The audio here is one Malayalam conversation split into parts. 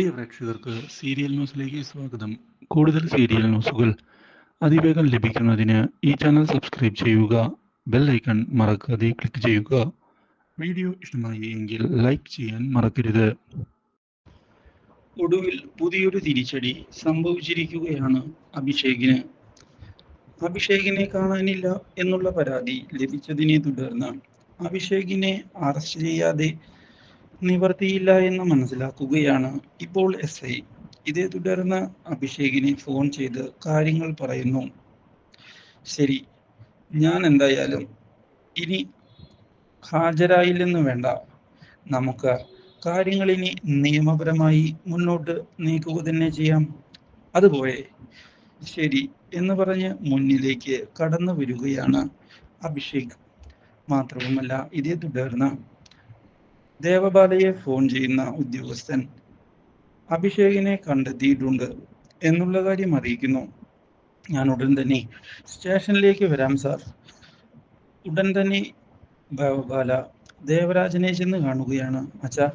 പ്രിയ പ്രേക്ഷകർക്ക് സീരിയൽ ന്യൂസിലേക്ക് സ്വാഗതം. കൂടുതൽ സീരിയൽ ന്യൂസുകൾ അതിവേഗം ലഭിക്കുന്നതിന് ഈ ചാനൽ സബ്സ്ക്രൈബ് ചെയ്യുക ബെൽ ഐക്കൺ മറക്കാതെ ക്ലിക്ക് ചെയ്യുക. വീഡിയോ ഇഷ്ടമായി എങ്കിൽ ലൈക്ക് ചെയ്യാൻ മറക്കരുത്. ഒടുവിൽ പുതിയൊരു തിരിച്ചടി സംഭവിച്ചിരിക്കുകയാണ് അഭിഷേകിന്. അഭിഷേകിനെ കാണാനില്ല എന്നുള്ള പരാതി ലഭിച്ചതിനെ തുടർന്ന് അഭിഷേകിനെ അറസ്റ്റ് ചെയ്യാതെ നിവർത്തിയില്ല എന്ന് മനസ്സിലാക്കുകയാണ് ഇപ്പോൾ എസ് ഐ. ഇതേ തുടർന്ന് അഭിഷേകിനെ ഫോൺ ചെയ്ത് കാര്യങ്ങൾ പറയുന്നു. ശരി ഞാൻ എന്തായാലും ഇനി ഹാജരായില്ലെന്ന് വേണ്ട. നമുക്ക് കാര്യങ്ങൾ ഇനി നിയമപരമായി മുന്നോട്ട് നീക്കുക തന്നെ ചെയ്യാം. അതുപോലെ ശരി എന്ന് പറഞ്ഞ് മുന്നിലേക്ക് കടന്നു വരികയാണ് അഭിഷേക്. മാത്രവുമല്ല ഇതേ തുടർന്ന് ദേവബാലയെ ഫോൺ ചെയ്യുന്ന ഉദ്യോഗസ്ഥൻ അഭിഷേകിനെ കണ്ടെത്തിയിട്ടുണ്ട് എന്നുള്ള കാര്യം അറിയിക്കുന്നു. ഞാൻ ഉടൻ തന്നെ സ്റ്റേഷനിലേക്ക് വരാം സാർ ഉടൻ തന്നെ ദേവബാല ദേവരാജനെ ചെന്ന് കാണുകയാണ്. അച്ഛാ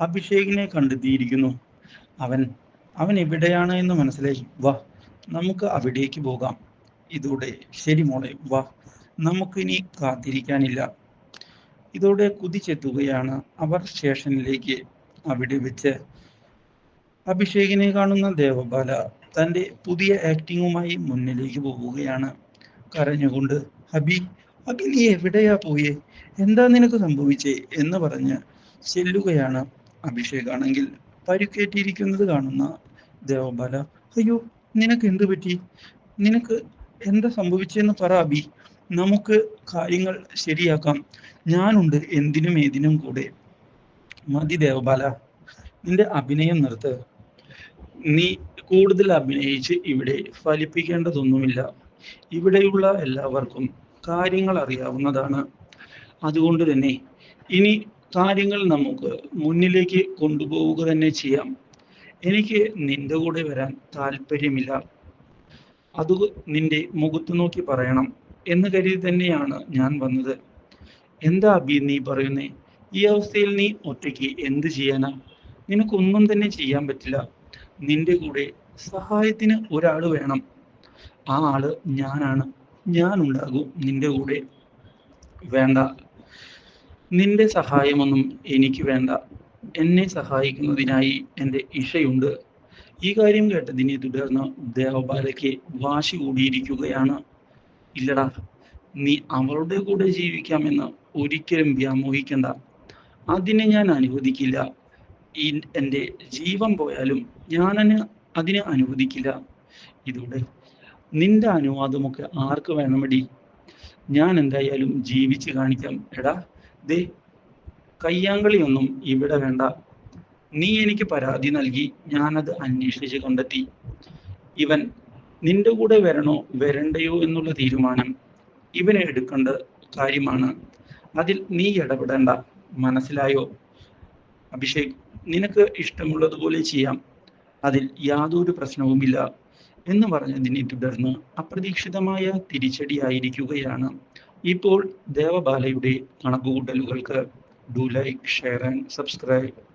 അഭിഷേകിനെ കണ്ടെത്തിയിരിക്കുന്നു. അവൻ അവൻ എവിടെയാണ് എന്ന് മനസ്സിലായി. വാ നമുക്ക് അവിടേക്ക് പോകാം. ഇതോടെ ശരി മോളെ വാ. നമുക്കിനി കാത്തിരിക്കാനില്ല. ഇതോടെ കുതിച്ചെത്തുകയാണ് അവർ സ്റ്റേഷനിലേക്ക്. അവിടെ വെച്ച് അഭിഷേകിനെ കാണുന്ന ദേവബാല തന്റെ പുതിയ ആക്ടിങ്ങുമായി മുന്നിലേക്ക് പോവുകയാണ്. കരഞ്ഞുകൊണ്ട് അഭി അഭി നീ എവിടെയാ പോയേ? എന്താ നിനക്ക് സംഭവിച്ചേ? എന്ന് പറഞ്ഞ് ചെല്ലുകയാണ് അഭിഷേക് ആണെങ്കിൽ. പരുക്കേറ്റിയിരിക്കുന്നത് കാണുന്ന ദേവബാല അയ്യോ നിനക്ക് എന്ത് പറ്റി? നിനക്ക് എന്താ സംഭവിച്ചെന്ന് പറ അഭി നമുക്ക് കാര്യങ്ങൾ ശരിയാക്കാം. ഞാനുണ്ട് എന്തിനും ഏതിനും കൂടെ. മതി ദേവബാല നിന്റെ അഭിനയം നിർത്ത്. നീ കൂടുതൽ അഭിനയിച്ച് ഇവിടെ ഫലിപ്പിക്കേണ്ടതൊന്നുമില്ല. ഇവിടെയുള്ള എല്ലാവർക്കും കാര്യങ്ങൾ അറിയാവുന്നതാണ്. അതുകൊണ്ട് തന്നെ ഇനി കാര്യങ്ങൾ നമുക്ക് മുന്നിലേക്ക് കൊണ്ടുപോവുക തന്നെ ചെയ്യാം. എനിക്ക് നിന്റെ കൂടെ വരാൻ താല്പര്യമില്ല. അത് നിന്റെ മുഖത്ത് നോക്കി പറയണം. എന്ന് കരുതി തന്നെയാണ് ഞാൻ വന്നത്. എന്താ അബി നീ പറയുന്നേ? ഈ അവസ്ഥയിൽ നീ ഒറ്റയ്ക്ക് എന്ത് ചെയ്യാനാ? നിനക്കൊന്നും തന്നെ ചെയ്യാൻ പറ്റില്ല. നിന്റെ കൂടെ സഹായത്തിന് ഒരാൾ വേണം. ആ ആൾ ഞാനാണ്. ഞാൻ ഉണ്ടാകും നിന്റെ കൂടെ. വേണ്ട. നിന്റെ സഹായമൊന്നും എനിക്ക് വേണ്ട. എന്നെ സഹായിക്കുന്നതിനായി എന്റെ ഇഷയുണ്ട്. ഈ കാര്യം കേട്ടതിനെ തുടർന്ന് ദേവബാലയ്ക്ക് വാശി കൂടിയിരിക്കുകയാണ്. ഇല്ലടാ. നീ അവളുടെ കൂടെ ജീവിക്കാമെന്ന് ഒരിക്കലും വ്യാമോഹിക്കണ്ട. അതിനെ ഞാൻ അനുവദിക്കില്ല. ഈ എന്റെ ജീവൻ പോയാലും ഞാൻ അതിനെ അനുവദിക്കില്ല. ഇതോടെ നിന്റെ അനുവാദമൊക്കെ ആർക്ക് വേണമടി? ഞാൻ എന്തായാലും ജീവിച്ച് കാണിക്കാം. എടാ ദേ കയ്യാങ്കളിയൊന്നും ഇവിടെ വേണ്ട. നീ എനിക്ക് പരാതി നൽകി ഞാനത് അന്വേഷിച്ച് കണ്ടെത്തി. ഇവൻ നിന്റെ കൂടെ വരണോ വരണ്ടയോ എന്നുള്ള തീരുമാനം ഇവനെ എടുക്കേണ്ട കാര്യമാണ്. അതിൽ നീ ഇടപെടേണ്ട മനസ്സിലായോ? അഭിഷേക് നിനക്ക് ഇഷ്ടമുള്ളതുപോലെ ചെയ്യാം. അതിൽ യാതൊരു പ്രശ്നവുമില്ല എന്ന് പറഞ്ഞതിനെ തുടർന്ന് അപ്രതീക്ഷിതമായ തിരിച്ചടിയായിരിക്കുകയാണ് ഇപ്പോൾ ദേവബാലയുടെ കണക്കുകൂട്ടലുകൾക്ക്. Do like share and subscribe